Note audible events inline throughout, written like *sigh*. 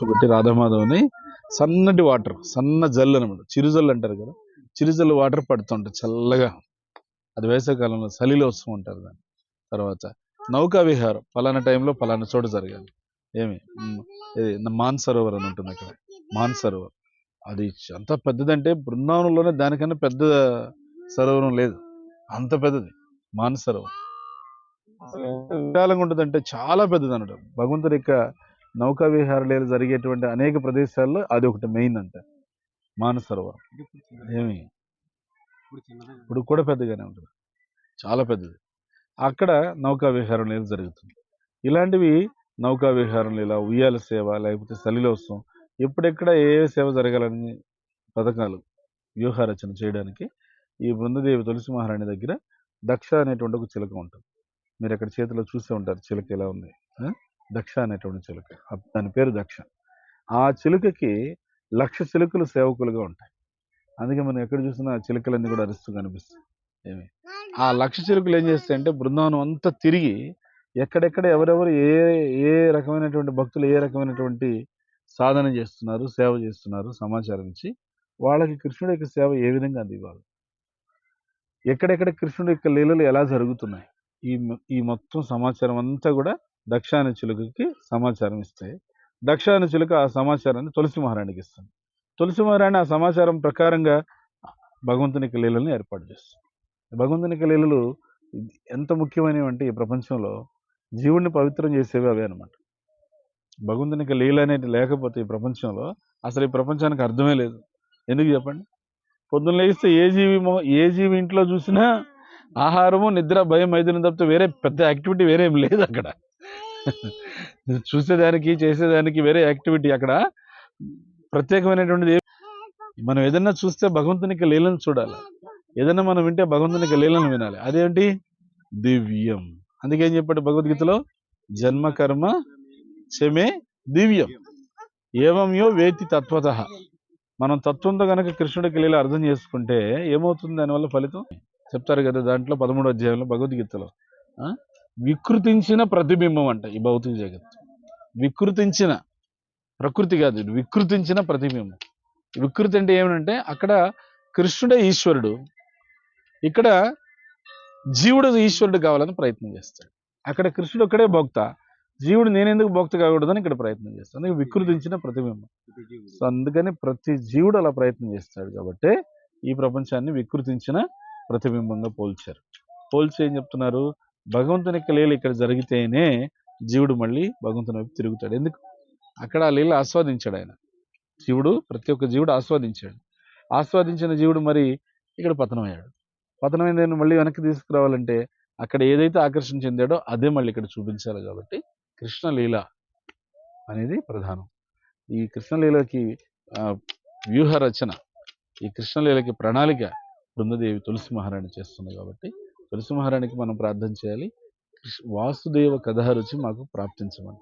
కూర్చోబెట్టి రాధామాధవ్ని సన్నటి వాటర్ సన్న జల్లు అనమాట చిరుజల్లు అంటారు కదా చిరుజల్లు వాటర్ పడుతుంటాయి చల్లగా. అది వేసవికాలంలో చలిలో వస్తూ ఉంటారు దాన్ని. తర్వాత నౌకా విహారం పలానా టైంలో పలానా చోట జరగాలి. ఏమి? మాన్ సరోవర్ అని ఉంటుంది అక్కడ మాన్ సరోవర్. అది ఎంత పెద్దదంటే బృందావనంలోనే దానికన్నా పెద్ద సరోవరం లేదు. అంత పెద్దది. మాన్ సరోవర్. అసలు ఎంత విశాలంగా ఉంటుందంటే చాలా పెద్దది అన్నమాట భగవంతుడి యొక్క నౌకా విహారాలు జరిగేటువంటి అనేక ప్రదేశాల్లో అది ఒకటి మెయిన్ అంట. మాన సరోవరం. ఏమి? ఇప్పుడు కూడా పెద్దగానే ఉంటుంది. చాలా పెద్దది. అక్కడ నౌకా విహారం జరుగుతుంది. ఇలాంటివి నౌకా విహారం ఇలా ఉయ్యాల సేవ లేకపోతే సలిలోత్సవం ఎప్పుడెక్కడ ఏ సేవ జరగాలని పథకాలు వ్యూహరచన చేయడానికి ఈ బృందదేవి తులసి మహారాణి దగ్గర దక్ష అనేటువంటి ఒక చిలక ఉంటుంది. మీరు అక్కడ చేతిలో చూసే ఉంటారు. చిలక ఎలా ఉంది? దక్ష అనేటువంటి చిలుక. దాని పేరు దక్ష. ఆ చిలుకకి లక్ష చిలుకలు సేవకులుగా ఉంటాయి. అందుకే మనం ఎక్కడ చూసినా ఆ చిలుకలన్నీ కూడా అరుస్తూ కనిపిస్తాయి. ఏమి? ఆ లక్ష చిలుకలు ఏం చేస్తాయంటే బృందావనం అంతా తిరిగి ఎక్కడెక్కడ ఎవరెవరు ఏ ఏ రకమైనటువంటి భక్తులు ఏ రకమైనటువంటి సాధన చేస్తున్నారు సేవ చేస్తున్నారు సమాచారం ఇచ్చి వాళ్ళకి కృష్ణుడి యొక్క సేవ ఏ విధంగా అందివ్వాలి? ఎక్కడెక్కడ కృష్ణుడి యొక్క లీలలు ఎలా జరుగుతున్నాయి? ఈ ఈ మొత్తం సమాచారం అంతా కూడా దక్ష చిలుకకి సమాచారం ఇస్తాయి. దక్ష చిలుక ఆ సమాచారాన్ని తులసి మహారాణికి ఇస్తుంది. తులసి మహారాణి ఆ సమాచారం ప్రకారంగా భగవంతునికి లీలల్ని ఏర్పాటు చేస్తుంది. భగవంతుని లీలలు ఎంత ముఖ్యమైనవి అంటే ఈ ప్రపంచంలో జీవుడిని పవిత్రం చేసేవి అవే అనమాట భగవంతునికి లీల అనేది లేకపోతే ఈ ప్రపంచంలో అసలు ఈ ప్రపంచానికి అర్థమే లేదు. ఎందుకు చెప్పండి? పొద్దున్న లేస్తే ఏ జీవి ఏ జీవి ఇంట్లో చూసినా ఆహారము నిద్ర భయం ఐదుని తప్పితే వేరే పెద్ద యాక్టివిటీ వేరే లేదు అక్కడ. *laughs* చూసేదానికి చేసేదానికి వేరే యాక్టివిటీ అక్కడ. ప్రత్యేకమైనటువంటిది మనం ఏదన్నా చూస్తే భగవంతునికి లీలను చూడాలి. ఏదన్నా మనం వింటే భగవంతునికి లీలను వినాలి. అదేంటి? దివ్యం. అందుకే ఏం చెప్పాడు భగవద్గీతలో? జన్మ కర్మ చెమే దివ్యం. ఏవంయో వేతి తత్వత. మనం తత్వంతో కనుక కృష్ణుడికి లీల అర్థం చేసుకుంటే ఏమవుతుంది దానివల్ల ఫలితం? చెప్తారు కదా దాంట్లో పదమూడు అధ్యాయంలో భగవద్గీతలో. వికృతించిన ప్రతిబింబం అంట ఈ భౌతిక జగత్తు. వికృతించిన ప్రకృతి కాదు వికృతించిన ప్రతిబింబం. వికృతి అంటే ఏమిటంటే అక్కడ కృష్ణుడే ఈశ్వరుడు ఇక్కడ జీవుడు ఈశ్వరుడు కావాలని ప్రయత్నం చేస్తాడు. అక్కడ కృష్ణుడు ఒక్కడే భోక్త జీవుడు నేనెందుకు భోక్త కాకూడదని ఇక్కడ ప్రయత్నం చేస్తాను అందుకే వికృతించిన ప్రతిబింబం. సో అందుకని ప్రతి జీవుడు అలా ప్రయత్నం చేస్తాడు కాబట్టి ఈ ప్రపంచాన్ని వికృతించిన ప్రతిబింబంగా పోల్చారు. పోల్చి ఏం చెప్తున్నారు? భగవంతుని యొక్క లీల ఇక్కడ జరిగితేనే జీవుడు మళ్ళీ భగవంతుని వైపు తిరుగుతాడు. ఎందుకు? అక్కడ ఆ లీల ఆస్వాదించాడు ఆయన. జీవుడు ప్రతి ఒక్క జీవుడు ఆస్వాదించాడు. ఆస్వాదించిన జీవుడు మరి ఇక్కడ పతనమయ్యాడు. పతనమైన మళ్ళీ వెనక్కి తీసుకురావాలంటే అక్కడ ఏదైతే ఆకర్షణ చెందాడో అదే మళ్ళీ ఇక్కడ చూపించాలి కాబట్టి కృష్ణలీల అనేది ప్రధానం. ఈ కృష్ణలీలకి వ్యూహ రచన ఈ కృష్ణలీలకి ప్రణాళిక బృందదేవి తులసి మహారాణి చేస్తుంది కాబట్టి నరసింహారానికి మనం ప్రార్థన చేయాలి. కృష్ణ- వాసుదేవ కథారుచి మాకు ప్రాప్తించమని.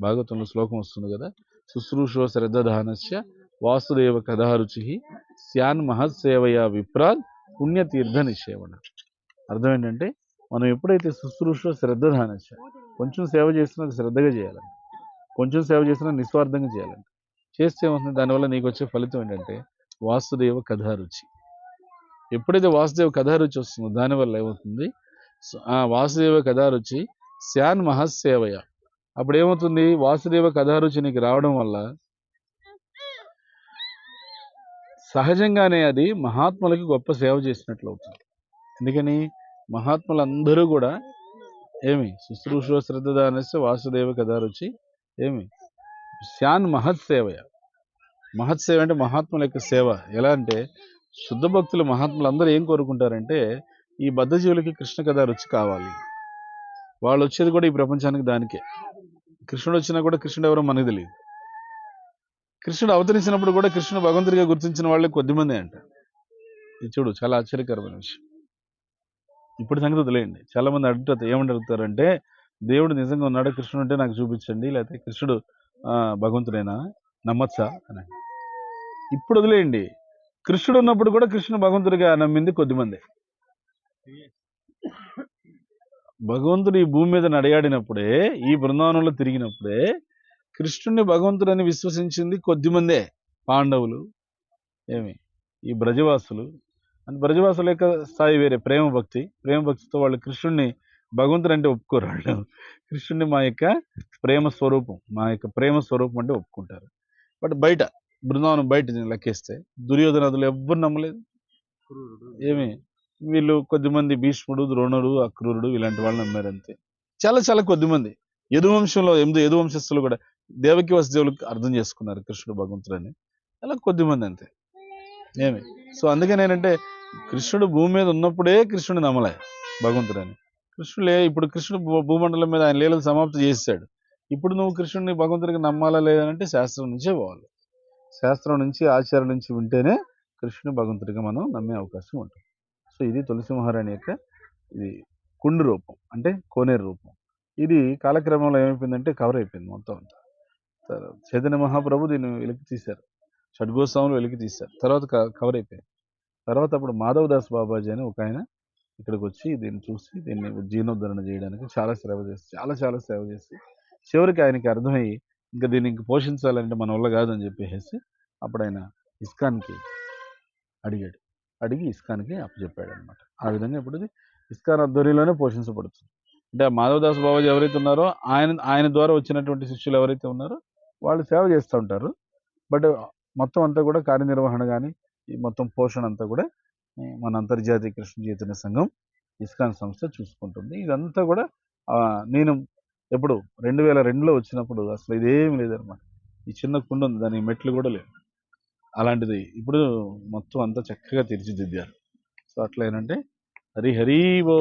భాగవతంలో శ్లోకం వస్తుంది కదా? శుశ్రూషో శ్రద్ధదానస్య వాసుదేవ కథారుచి శ్యాన్ మహత్సేవయా విప్రాద్ పుణ్యతీర్థ నిషేవణ. అర్థం ఏంటంటే మనం ఎప్పుడైతే శుశ్రూషో శ్రద్ధదానస్య కొంచెం సేవ చేసినా అది శ్రద్ధగా చేయాలండి కొంచెం సేవ చేసినా నిస్వార్థంగా చేయాలండి చేస్తే ఏమవుతుంది? దానివల్ల నీకు వచ్చే ఫలితం ఏంటంటే వాసుదేవ కథారుచి ఎప్పుడైతే వాసుదేవ కథారుచి వస్తుందో దానివల్ల ఏమవుతుంది? ఆ వాసుదేవ కథారుచి శాన్ మహాసేవయ అప్పుడు ఏమవుతుంది వాసుదేవ కథారుచి నీకు రావడం వల్ల సహజంగానే అది మహాత్ములకి గొప్ప సేవ చేసినట్లు అవుతుంది. ఎందుకని? మహాత్ములందరూ కూడా ఏమి? శుశ్రూష శ్రద్ధదానస్య వాసుదేవ కథారుచి ఏమి? శాన్ మహత్సేవయ. మహత్సేవ అంటే మహాత్ముల యొక్క సేవ. ఎలా అంటే శుద్ధ భక్తులు మహాత్ములు అందరూ ఏం కోరుకుంటారంటే ఈ బద్ధజీవులకి కృష్ణ కథ రుచి కావాలి. వాళ్ళు వచ్చేది కూడా ఈ ప్రపంచానికి దానికే. కృష్ణుడు వచ్చినా కూడా కృష్ణుడు ఎవరో మనకు తెలియదు కృష్ణుడు అవతరించినప్పుడు కూడా కృష్ణుడు భగవంతుడిగా గుర్తించిన వాళ్ళే కొద్దిమంది అంట. ఇది చూడు చాలా ఆశ్చర్యకరమైన విషయం. ఇప్పుడు సంగతి వదిలేయండి. చాలామంది అడుగుతారు ఏమని అడుగుతారంటే దేవుడు నిజంగా ఉన్నాడు? కృష్ణుడు అంటే నాకు చూపించండి. లేకపోతే కృష్ణుడు భగవంతుడైనా? నమ్మచ్చా? అని ఇప్పుడు వదిలేయండి. కృష్ణుడు ఉన్నప్పుడు కూడా కృష్ణుడు భగవంతుడిగా నమ్మింది కొద్దిమంది భగవంతుడు ఈ భూమి మీద నడయాడినప్పుడే ఈ బృందావనంలో తిరిగినప్పుడే కృష్ణుని భగవంతుడని విశ్వసించింది కొద్దిమందే పాండవులు ఏమి? ఈ బ్రజవాసులు. అంటే బ్రజవాసుల యొక్క స్థాయి వేరే ప్రేమ భక్తి. ప్రేమ భక్తితో వాళ్ళు కృష్ణుడిని భగవంతుడు అంటే ఒప్పుకోరు వాళ్ళు కృష్ణుడిని మా యొక్క ప్రేమ స్వరూపం మా యొక్క ప్రేమ స్వరూపం అంటే ఒప్పుకుంటారు. బట్ బయట బృందావనం బయట లెక్కేస్తే. దుర్యోధనదులు ఎవ్వరు నమ్మలేదు. ఏమి? వీళ్ళు కొద్దిమంది భీష్ముడు ద్రోణుడు అక్రూరుడు ఇలాంటి వాళ్ళు నమ్మారు అంతే చాలా చాలా కొద్దిమంది. యదువంశంలో ఎనిమిది యదువంశస్థులు కూడా దేవకి వసుదేవులు అర్థం చేసుకున్నారు కృష్ణుడు భగవంతుడని. అలా కొద్దిమంది అంతే. ఏమి? సో అందుకని ఏంటంటే కృష్ణుడు భూమి మీద ఉన్నప్పుడే కృష్ణుడు నమ్మలే భగవంతుడని. కృష్ణుడు ఇప్పుడు కృష్ణుడు భూ- భూమండలం మీద ఆయన లీలలు సమాప్తి చేశాడు ఇప్పుడు నువ్వు కృష్ణుడిని భగవంతుడికి నమ్మాలా లేదంటే శాస్త్రం నుంచే పోవాలి. శాస్త్రం నుంచి ఆచారం నుంచి వింటేనే కృష్ణుని భగవంతుడిగా మనం నమ్మే అవకాశం ఉంటుంది. సో ఇది తులసి మహారాణి యొక్క ఇది కుండు రూపం అంటే కోనేరు రూపం. ఇది కాలక్రమంలో ఏమైపోయిందంటే కవర్ అయిపోయింది మొత్తం అంతా. తర్వాత చైతన్య మహాప్రభు దీన్ని వెలికి తీశారు. షడ్గోత్సవంలో వెలికి తీశారు. తర్వాత క- కవర్ అయిపోయింది. తర్వాత అప్పుడు మాధవదాస్ బాబాజీ అని ఒక ఆయన ఇక్కడికి వచ్చి దీన్ని చూసి దీన్ని జీర్ణోద్ధరణ చేయడానికి చాలా సేవ చేసి చాలా చాలా సేవ చేసి చివరికి ఆయనకి అర్థమయ్యి ఇంకా దీన్ని ఇంక పోషించాలంటే మన వల్ల కాదని చెప్పేసి అప్పుడు ఆయన ఇస్కాన్కి అడిగాడు. అడిగి ఇస్కాన్కి అప్పచెప్పాడు అనమాట ఆ విధంగా ఇప్పుడు ఇస్కాన్ ఆధ్వర్యంలోనే పోషించబడుతుంది. అంటే ఆ మాధవదాస్ బాబాజీ ఎవరైతే ఉన్నారో ఆయన ఆయన ద్వారా వచ్చినటువంటి శిష్యులు ఎవరైతే ఉన్నారో వాళ్ళు సేవ చేస్తూ ఉంటారు. బట్ మొత్తం అంతా కూడా కార్యనిర్వహణ కానీ ఈ మొత్తం పోషణ అంతా కూడా మన అంతర్జాతీయ కృష్ణ చైతన్య సంఘం ఇస్కాన్ సంస్థ చూసుకుంటుంది. ఇదంతా కూడా నేను ఎప్పుడు? రెండు వేల రెండులో వచ్చినప్పుడు అసలు ఇదేం లేదనమాట. ఈ చిన్న కుండ ఉంది దానికి మెట్లు కూడా లేవు. అలాంటిది ఇప్పుడు మొత్తం అంతా చక్కగా తీర్చిదిద్దారు. సో అట్లా ఏంటంటే హరి హరి బో